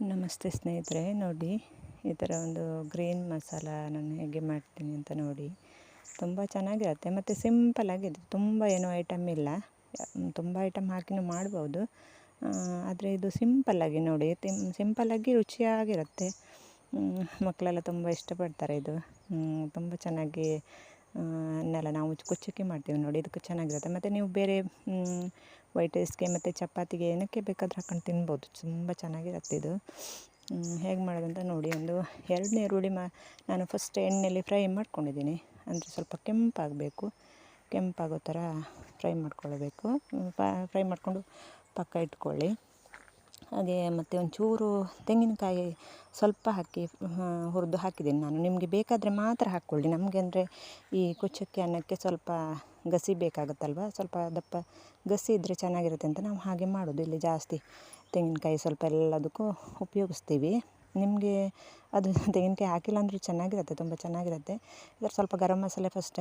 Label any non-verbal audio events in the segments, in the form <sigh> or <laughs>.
ನಮಸ್ತೆ ಸ್ನೇಹಿತರೆ, ನೋಡಿ, ಈ ಥರ ಒಂದು ಗ್ರೀನ್ ಮಸಾಲ ನಾನು ಹೇಗೆ ಮಾಡ್ತೀನಿ ಅಂತ ನೋಡಿ. ತುಂಬ ಚೆನ್ನಾಗಿರುತ್ತೆ, ಮತ್ತು ಸಿಂಪಲಾಗಿದೆ ತುಂಬ ಏನೂ ಐಟಮ್ ಇಲ್ಲ. ತುಂಬ ಐಟಮ್ ಹಾಕಿನೂ ಮಾಡ್ಬೋದು. ಆದರೆ ಇದು ಸಿಂಪಲ್ಲಾಗಿ ನೋಡಿ ತಿಮ್ ಸಿಂಪಲ್ಲಾಗಿ ರುಚಿಯಾಗಿರುತ್ತೆ. ಮಕ್ಕಳೆಲ್ಲ ತುಂಬ ಇಷ್ಟಪಡ್ತಾರೆ ಇದು. ತುಂಬ ಚೆನ್ನಾಗಿ ಅನ್ನೆಲ್ಲ, ನಾವು ಕುಚ್ಚಕ್ಕಿ ಮಾಡ್ತೀವಿ ನೋಡಿ, ಇದಕ್ಕೆ ಚೆನ್ನಾಗಿರುತ್ತೆ. ಮತ್ತು ನೀವು ಬೇರೆ ವೈಟ್ ರೈಸ್ಗೆ ಮತ್ತು ಚಪಾತಿಗೆ ಏನಕ್ಕೆ ಬೇಕಾದರೂ ಹಾಕೊಂಡು ತಿನ್ಬೋದು. ತುಂಬ ಚೆನ್ನಾಗಿರುತ್ತೆ ಇದು. ಹೇಗೆ ಮಾಡೋದಂತ ನೋಡಿ, ಒಂದು ಎರಡನೇ ಈರುಳ್ಳಿ ಮಾ, ನಾನು ಫಸ್ಟ್ ಎಣ್ಣೆಯಲ್ಲಿ ಫ್ರೈ ಮಾಡ್ಕೊಂಡಿದ್ದೀನಿ. ಅಂದರೆ ಸ್ವಲ್ಪ ಕೆಂಪಾಗಬೇಕು. ಕೆಂಪಾಗೋ ಥರ ಫ್ರೈ ಮಾಡ್ಕೊಳ್ಬೇಕು. ಫ್ರೈ ಮಾಡಿಕೊಂಡು ಪಕ್ಕ ಇಟ್ಕೊಳ್ಳಿ. ಹಾಗೆ ಮತ್ತು ಒಂಚೂರು ತೆಂಗಿನಕಾಯಿ ಸ್ವಲ್ಪ ಹಾಕಿ ಹುರಿದು ಹಾಕಿದ್ದೀನಿ ನಾನು. ನಿಮಗೆ ಬೇಕಾದರೆ ಮಾತ್ರ ಹಾಕ್ಕೊಳ್ಳಿ. ನಮಗೆ ಅಂದರೆ ಈ ಕುಚ್ಚಕ್ಕಿ ಅನ್ನಕ್ಕೆ ಸ್ವಲ್ಪ ಗಸಿ ಬೇಕಾಗುತ್ತಲ್ವ? ಸ್ವಲ್ಪ ದಪ್ಪ ಗಸಿ ಇದ್ದರೆ ಚೆನ್ನಾಗಿರುತ್ತೆ ಅಂತ ನಾವು ಹಾಗೆ ಮಾಡೋದು. ಇಲ್ಲಿ ಜಾಸ್ತಿ ತೆಂಗಿನಕಾಯಿ ಸ್ವಲ್ಪ ಎಲ್ಲದಕ್ಕೂ ಉಪಯೋಗಿಸ್ತೀವಿ. ನಿಮಗೆ ಅದು <laughs> ತೆಂಗಿನಕಾಯಿ ಹಾಕಿಲ್ಲ ಅಂದರೂ ಚೆನ್ನಾಗಿರುತ್ತೆ, ತುಂಬ ಚೆನ್ನಾಗಿರುತ್ತೆ. ಇದರ ಸ್ವಲ್ಪ ಗರಂ ಮಸಾಲೆ ಫಸ್ಟ್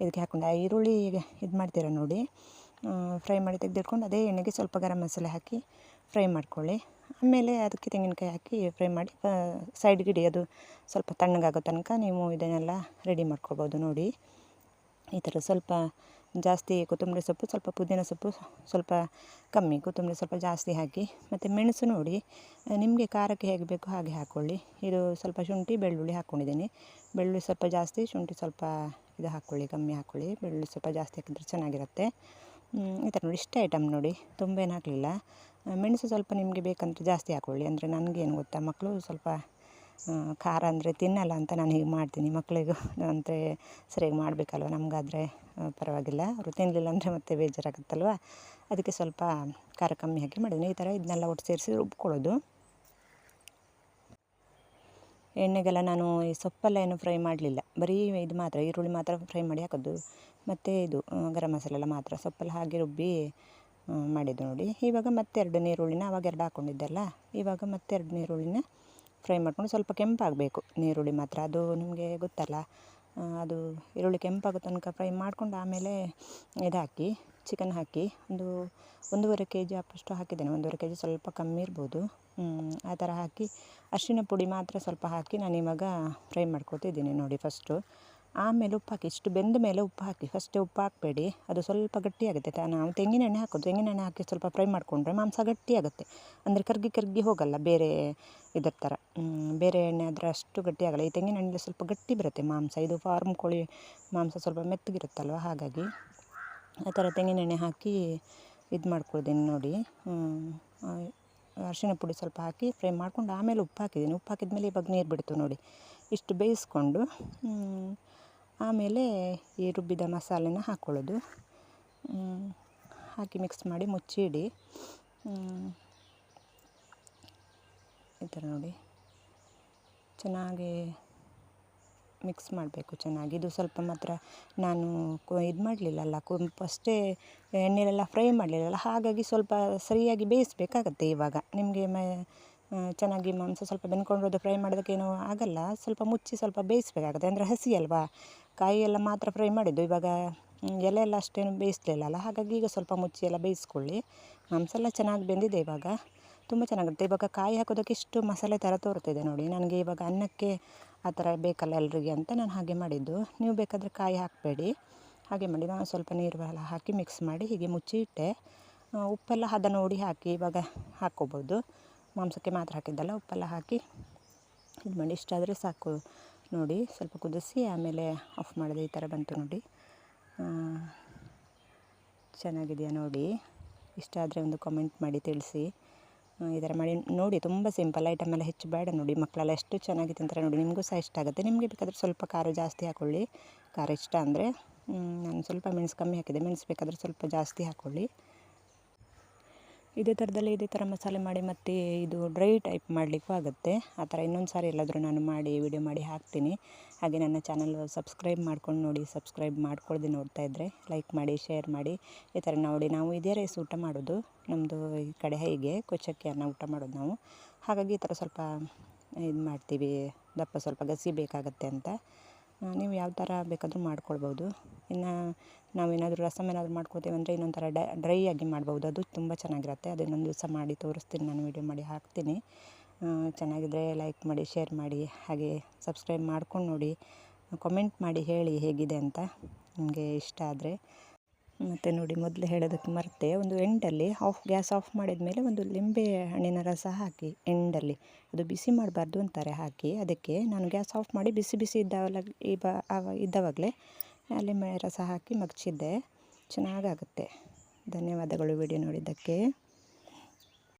ಇದಕ್ಕೆ ಹಾಕ್ಕೊಂಡು ಈರುಳ್ಳಿ ಇದು ಮಾಡ್ತೀರಾ ನೋಡಿ? ಫ್ರೈ ಮಾಡಿ ತೆಗೆದಿಟ್ಕೊಂಡು ಅದೇ ಎಣ್ಣೆಗೆ ಸ್ವಲ್ಪ ಗರಂ ಮಸಾಲೆ ಹಾಕಿ ಫ್ರೈ ಮಾಡ್ಕೊಳ್ಳಿ. ಆಮೇಲೆ ಅದಕ್ಕೆ ತೆಂಗಿನಕಾಯಿ ಹಾಕಿ ಫ್ರೈ ಮಾಡಿ ಸೈಡ್ಗೆ ಇಡಿ ಅದು ಸ್ವಲ್ಪ ತಣ್ಣಗಾಗೋ ತನಕ ನೀವು ಇದನ್ನೆಲ್ಲ ರೆಡಿ ಮಾಡ್ಕೊಳ್ಬೋದು ನೋಡಿ. ಈ ಥರ ಸ್ವಲ್ಪ ಜಾಸ್ತಿ ಕೊತ್ತಂಬರಿ ಸೊಪ್ಪು, ಸ್ವಲ್ಪ ಪುದೀನ ಸೊಪ್ಪು ಸ್ವಲ್ಪ ಕಮ್ಮಿ ಕೊತ್ತಂಬರಿ ಸ್ವಲ್ಪ ಜಾಸ್ತಿ ಹಾಕಿ, ಮತ್ತು ಮೆಣಸು ನೋಡಿ, ನಿಮಗೆ ಖಾರಕ್ಕೆ ಹೇಗೆ ಬೇಕು ಹಾಗೆ ಹಾಕ್ಕೊಳ್ಳಿ ಇದು ಸ್ವಲ್ಪ ಶುಂಠಿ, ಬೆಳ್ಳುಳ್ಳಿ ಹಾಕ್ಕೊಂಡಿದ್ದೀನಿ ಬೆಳ್ಳುಳ್ಳಿ ಸ್ವಲ್ಪ ಜಾಸ್ತಿ, ಶುಂಠಿ ಸ್ವಲ್ಪ ಇದು ಹಾಕ್ಕೊಳ್ಳಿ ಕಮ್ಮಿ ಹಾಕ್ಕೊಳ್ಳಿ ಬೆಳ್ಳುಳ್ಳಿ ಸ್ವಲ್ಪ ಜಾಸ್ತಿ ಹಾಕಿದ್ರೆ ಚೆನ್ನಾಗಿರುತ್ತೆ. ಈ ಥರ ನೋಡಿ, ಇಷ್ಟೇ ಐಟಮ್ ನೋಡಿ ತುಂಬ ಏನು ಹಾಕಲಿಲ್ಲ ಮೆಣಸು ಸ್ವಲ್ಪ ನಿಮಗೆ ಬೇಕಂದರೆ ಜಾಸ್ತಿ ಹಾಕ್ಕೊಳ್ಳಿ ಅಂದರೆ ನನಗೇನು ಗೊತ್ತಾ ಮಕ್ಕಳು ಸ್ವಲ್ಪ ಖಾರ ಅಂದರೆ ತಿನ್ನಲ್ಲ ಅಂತ ನಾನು ಹೀಗೆ ಮಾಡ್ತೀನಿ. ಮಕ್ಕಳಿಗೂ <laughs> ಅಂದರೆ ಸರಿಯಾಗಿ ಮಾಡಬೇಕಲ್ವ? ನಮಗಾದರೆ ಪರವಾಗಿಲ್ಲ. ಅವರು ತಿನ್ನಲಿಲ್ಲ ಅಂದರೆ ಮತ್ತೆ ಬೇಜಾರಾಗುತ್ತಲ್ವ? ಅದಕ್ಕೆ ಸ್ವಲ್ಪ ಖಾರ ಕಮ್ಮಿ ಹಾಕಿ ಮಾಡಿದ್ದೀನಿ ಈ ಥರ ಇದನ್ನೆಲ್ಲ ಒಟ್ಟು ಸೇರಿಸಿ ರುಬ್ಕೊಳ್ಳೋದು. ಎಣ್ಣೆಗೆಲ್ಲ ನಾನು ಈ ಸೊಪ್ಪೆಲ್ಲ ಏನು ಫ್ರೈ ಮಾಡಲಿಲ್ಲ. ಬರೀ ಇದು ಮಾತ್ರ, ಈರುಳ್ಳಿ ಮಾತ್ರ ಫ್ರೈ ಮಾಡಿ ಹಾಕೋದು. ಮತ್ತು ಇದು ಗರಂ ಮಸಾಲೆ ಎಲ್ಲ ಮಾತ್ರ. ಸೊಪ್ಪೆಲ್ಲ ಹಾಗೆ ರುಬ್ಬಿ ಮಾಡಿದ್ದು ನೋಡಿ. ಇವಾಗ ಮತ್ತೆ ಎರಡು ನೀರುಳ್ಳಿನ ಅವಾಗ ಎರಡು ಹಾಕ್ಕೊಂಡಿದ್ದಲ್ಲ ಇವಾಗ ಮತ್ತೆ ಎರಡು ನೀರುಳ್ಳಿನ ಫ್ರೈ ಮಾಡ್ಕೊಂಡು ಸ್ವಲ್ಪ ಕೆಂಪಾಗಬೇಕು. ನೀರುಳ್ಳಿ ಮಾತ್ರ. ಅದು ನಿಮಗೆ ಗೊತ್ತಲ್ಲ ಅದು ಈರುಳ್ಳಿ ಕೆಂಪಾಗೋ ತನಕ ಫ್ರೈ ಮಾಡಿಕೊಂಡು ಆಮೇಲೆ ಇದು ಹಾಕಿ ಚಿಕನ್ ಹಾಕಿ ಒಂದು ಒಂದೂವರೆ ಕೆ ಜಿ ಅಪ್ಪಷ್ಟು ಹಾಕಿದ್ದೇನೆ. ಒಂದೂವರೆ ಕೆ ಜಿ ಸ್ವಲ್ಪ ಕಮ್ಮಿ ಇರ್ಬೋದು. ಆ ಥರ ಹಾಕಿ ಅರಿಶಿನ ಪುಡಿ ಮಾತ್ರ ಸ್ವಲ್ಪ ಹಾಕಿ ನಾನು ಇವಾಗ ಫ್ರೈ ಮಾಡ್ಕೊತಿದ್ದೀನಿ ನೋಡಿ ಫಸ್ಟು ಆಮೇಲೆ ಉಪ್ಪು ಹಾಕಿ ಇಷ್ಟು ಬೆಂದ ಮೇಲೆ ಉಪ್ಪು ಹಾಕಿ ಫಸ್ಟೇ ಉಪ್ಪು ಹಾಕಬೇಡಿ. ಅದು ಸ್ವಲ್ಪ ಗಟ್ಟಿಯಾಗುತ್ತೆ. ನಾವು ತೆಂಗಿನೆಣ್ಣೆ ಹಾಕೋದು. ತೆಂಗಿನ ಎಣ್ಣೆ ಹಾಕಿ ಸ್ವಲ್ಪ ಫ್ರೈ ಮಾಡಿಕೊಂಡ್ರೆ ಮಾಂಸ ಗಟ್ಟಿಯಾಗುತ್ತೆ. ಅಂದರೆ ಕರ್ಗಿ ಕರ್ಗಿ ಹೋಗಲ್ಲ ಬೇರೆ ಇದರ ಥರ. ಬೇರೆ ಎಣ್ಣೆ ಆದರೆ ಅಷ್ಟು ಗಟ್ಟಿಯಾಗಲ್ಲ. ಈ ತೆಂಗಿನ ಸ್ವಲ್ಪ ಗಟ್ಟಿ ಬರುತ್ತೆ ಮಾಂಸ. ಇದು ಫಾರ್ಮ್ ಕೋಳಿ ಮಾಂಸ ಸ್ವಲ್ಪ ಮೆತ್ತಗಿರುತ್ತಲ್ವ, ಹಾಗಾಗಿ ಆ ಥರ ತೆಂಗಿನ ಎಣ್ಣೆ ಹಾಕಿ ಇದು ಮಾಡ್ಕೊಳ್ತೀನಿ ನೋಡಿ. ಅರಿಶಿನ ಪುಡಿ ಸ್ವಲ್ಪ ಹಾಕಿ ಫ್ರೈ ಮಾಡ್ಕೊಂಡು ಆಮೇಲೆ ಉಪ್ಪು ಹಾಕಿದ್ದೀನಿ ಉಪ್ಪು ಹಾಕಿದ ಮೇಲೆ ಇವಾಗ ನೀರು ಬಿಡ್ತು ನೋಡಿ. ಇಷ್ಟು ಬೇಯಿಸ್ಕೊಂಡು ಆಮೇಲೆ ಈ ರುಬ್ಬಿದ ಮಸಾಲೆನ ಹಾಕ್ಕೊಳ್ಳೋದು ಹಾಕಿ ಮಿಕ್ಸ್ ಮಾಡಿ ಮುಚ್ಚಿಡಿ. ಈ ಥರ ನೋಡಿ. ಚೆನ್ನಾಗಿ ಮಿಕ್ಸ್ ಮಾಡಬೇಕು ಚೆನ್ನಾಗಿ. ಇದು ಸ್ವಲ್ಪ ಮಾತ್ರ ನಾನು ಇದು ಮಾಡಲಿಲ್ಲಲ್ಲ ಕು ಫಸ್ಟೇ ಎಣ್ಣೆಲೆಲ್ಲ ಫ್ರೈ ಮಾಡಲಿಲ್ಲಲ್ಲ, ಹಾಗಾಗಿ ಸ್ವಲ್ಪ ಸರಿಯಾಗಿ ಬೇಯಿಸಬೇಕಾಗತ್ತೆ ಇವಾಗ. ನಿಮಗೆ ಮ ಚೆನ್ನಾಗಿ ಮಾಂಸ ಸ್ವಲ್ಪ ಬೆಂದ್ಕೊಂಡಿರೋದು ಫ್ರೈ ಮಾಡೋದಕ್ಕೇನು ಆಗಲ್ಲ. ಸ್ವಲ್ಪ ಮುಚ್ಚಿ ಸ್ವಲ್ಪ ಬೇಯಿಸಬೇಕಾಗತ್ತೆ. ಅಂದರೆ ಹಸಿ ಅಲ್ವಾ? ಕಾಯಿ ಎಲ್ಲ ಮಾತ್ರ ಫ್ರೈ ಮಾಡಿದ್ದು. ಇವಾಗ ಎಲೆ ಎಲ್ಲ ಅಷ್ಟೇನು ಬೇಯಿಸಲಿಲ್ಲಲ್ಲ ಹಾಗಾಗಿ ಈಗ ಸ್ವಲ್ಪ ಮುಚ್ಚಿ ಎಲ್ಲ ಬೇಯಿಸ್ಕೊಳ್ಳಿ. ಮಾಂಸ ಎಲ್ಲ ಚೆನ್ನಾಗಿ ಬೆಂದಿದೆ ಇವಾಗ. ತುಂಬ ಚೆನ್ನಾಗಿರುತ್ತೆ. ಇವಾಗ ಕಾಯಿ ಹಾಕೋದಕ್ಕೆ ಇಷ್ಟು ಮಸಾಲೆ ಥರ ತೋರ್ತಿದೆ ನೋಡಿ. ನನಗೆ ಇವಾಗ ಅನ್ನಕ್ಕೆ ಆ ಥರ ಬೇಕಲ್ಲ ಎಲ್ರಿಗೆ ಅಂತ ನಾನು ಹಾಗೆ ಮಾಡಿದ್ದು. ನೀವು ಬೇಕಾದರೆ ಕಾಯಿ ಹಾಕಬೇಡಿ. ಹಾಗೆ ಮಾಡಿ ನಾನು ಸ್ವಲ್ಪ ನೀರು ಎಲ್ಲ ಹಾಕಿ ಮಿಕ್ಸ್ ಮಾಡಿ ಹೀಗೆ ಮುಚ್ಚಿ ಇಟ್ಟೆ ಉಪ್ಪೆಲ್ಲ ಹದ ನೋಡಿ ಹಾಕಿ ಇವಾಗ ಹಾಕ್ಕೋಬೋದು. ಮಾಂಸಕ್ಕೆ ಮಾತ್ರ ಹಾಕಿದ್ದಲ್ಲ, ಉಪ್ಪೆಲ್ಲ ಹಾಕಿ ಇದು ಮಾಡಿ ಇಷ್ಟಾದರೆ ಸಾಕು. ನೋಡಿ, ಸ್ವಲ್ಪ ಕುದಿಸಿ, ಆಮೇಲೆ ಆಫ್ ಮಾಡಿದೆ ಈ ಥರ ಬಂತು ನೋಡಿ. ಚೆನ್ನಾಗಿದೆಯಾ ನೋಡಿ? ಇಷ್ಟ ಆದರೆ ಒಂದು ಕಮೆಂಟ್ ಮಾಡಿ ತಿಳಿಸಿ. ಈ ಥರ ಮಾಡಿ ನೋಡಿ, ತುಂಬ ಸಿಂಪಲ್ ಐಟಮ್ ಎಲ್ಲ ಹೆಚ್ಚು ಬೇಡ ನೋಡಿ. ಮಕ್ಕಳೆಲ್ಲ ಎಷ್ಟು ಚೆನ್ನಾಗಿ ತಿಂತಾರೆ ನೋಡಿ, ನಿಮಗೂ ಸಹ ಇಷ್ಟ ಆಗುತ್ತೆ. ನಿಮಗೆ ಬೇಕಾದರೆ ಸ್ವಲ್ಪ ಖಾರ ಜಾಸ್ತಿ ಹಾಕ್ಕೊಳ್ಳಿ ಖಾರ ಇಷ್ಟ ಅಂದರೆ ನಾನು ಸ್ವಲ್ಪ ಮೆಣಸು ಕಮ್ಮಿ ಹಾಕಿದೆ. ಮೆಣಸು ಬೇಕಾದರೆ ಸ್ವಲ್ಪ ಜಾಸ್ತಿ ಹಾಕ್ಕೊಳ್ಳಿ ಇದೇ ಥರದಲ್ಲಿ ಇದೇ ಥರ ಮಸಾಲೆ ಮಾಡಿ ಮತ್ತೆ ಇದು ಡ್ರೈ ಟೈಪ್ ಮಾಡಲಿಕ್ಕೂ ಆಗುತ್ತೆ. ಆ ಥರ ಇನ್ನೊಂದು ಸಾರಿ ಎಲ್ಲಾದರೂ ನಾನು ಮಾಡಿ ವಿಡಿಯೋ ಮಾಡಿ ಹಾಕ್ತೀನಿ. ಹಾಗೆ ನನ್ನ ಚಾನಲ್ ಸಬ್ಸ್ಕ್ರೈಬ್ ಮಾಡ್ಕೊಂಡು ನೋಡಿ ಸಬ್ಸ್ಕ್ರೈಬ್ ಮಾಡ್ಕೊಳ್ದೆ ನೋಡ್ತಾ ಇದ್ದರೆ ಲೈಕ್ ಮಾಡಿ ಶೇರ್ ಮಾಡಿ, ಈ ಥರ ನೋಡಿ ನಾವು ಇದೇ ರೈಸ್ ಊಟ ಮಾಡೋದು. ನಮ್ಮದು ಈ ಕಡೆ ಹೀಗೆ ಕೊಚ್ಚಕ್ಕಿ ಅನ್ನ ಊಟ ಮಾಡೋದು ನಾವು. ಹಾಗಾಗಿ ಈ ಥರ ಸ್ವಲ್ಪ ಇದು ಮಾಡ್ತೀವಿ. ದಪ್ಪ ಸ್ವಲ್ಪ ಗಸಿ ಬೇಕಾಗತ್ತೆ ಅಂತ. ನೀವು ಯಾವ ಥರ ಬೇಕಾದರೂ ಮಾಡ್ಕೊಳ್ಬೋದು. ಇನ್ನು ನಾವೇನಾದರೂ ರಸಮ್ ಏನಾದರೂ ಮಾಡ್ಕೋತೀವಿ ಅಂದರೆ ಇನ್ನೊಂದು ಥರ ಡ್ರೈ ಆಗಿ ಮಾಡ್ಬೋದು. ಅದು ತುಂಬ ಚೆನ್ನಾಗಿರುತ್ತೆ. ಅದು ಇನ್ನೊಂದು ದಿವಸ ಮಾಡಿ ತೋರಿಸ್ತೀನಿ. ನಾನು ವೀಡಿಯೋ ಮಾಡಿ ಹಾಕ್ತೀನಿ. ಚೆನ್ನಾಗಿದ್ರೆ ಲೈಕ್ ಮಾಡಿ, ಶೇರ್ ಮಾಡಿ, ಹಾಗೆ ಸಬ್ಸ್ಕ್ರೈಬ್ ಮಾಡ್ಕೊಂಡು ನೋಡಿ. ಕಾಮೆಂಟ್ ಮಾಡಿ ಹೇಳಿ ಹೇಗಿದೆ ಅಂತ ನಿಮಗೆ ಇಷ್ಟ ಆದರೆ. ಮತ್ತು ನೋಡಿ ಮೊದಲು ಹೇಳೋದಕ್ಕೆ ಮರೆತೆ, ಒಂದು ಎಂಡಲ್ಲಿ ಆಫ್ ಗ್ಯಾಸ್ ಆಫ್ ಮಾಡಿದ ಮೇಲೆ ಒಂದು ಲಿಂಬೆ ಹಣ್ಣಿನ ರಸ ಹಾಕಿ ಎಂಡಲ್ಲಿ. ಅದು ಬಿಸಿ ಮಾಡಬಾರ್ದು ಅಂತಾರೆ, ಹಾಕಿ ಅದಕ್ಕೆ ನಾನು ಗ್ಯಾಸ್ ಆಫ್ ಮಾಡಿ ಬಿಸಿ ಬಿಸಿ ಇದ್ದಾವಲ್ಲ ಬ ಇದ್ದವಾಗಲೇ ಲಿಂಬೆ ರಸ ಹಾಕಿ ಮಗ್ಚಿದ್ದೆ. ಚೆನ್ನಾಗಾಗುತ್ತೆ. ಧನ್ಯವಾದಗಳು ವಿಡಿಯೋ ನೋಡಿದ್ದಕ್ಕೆ.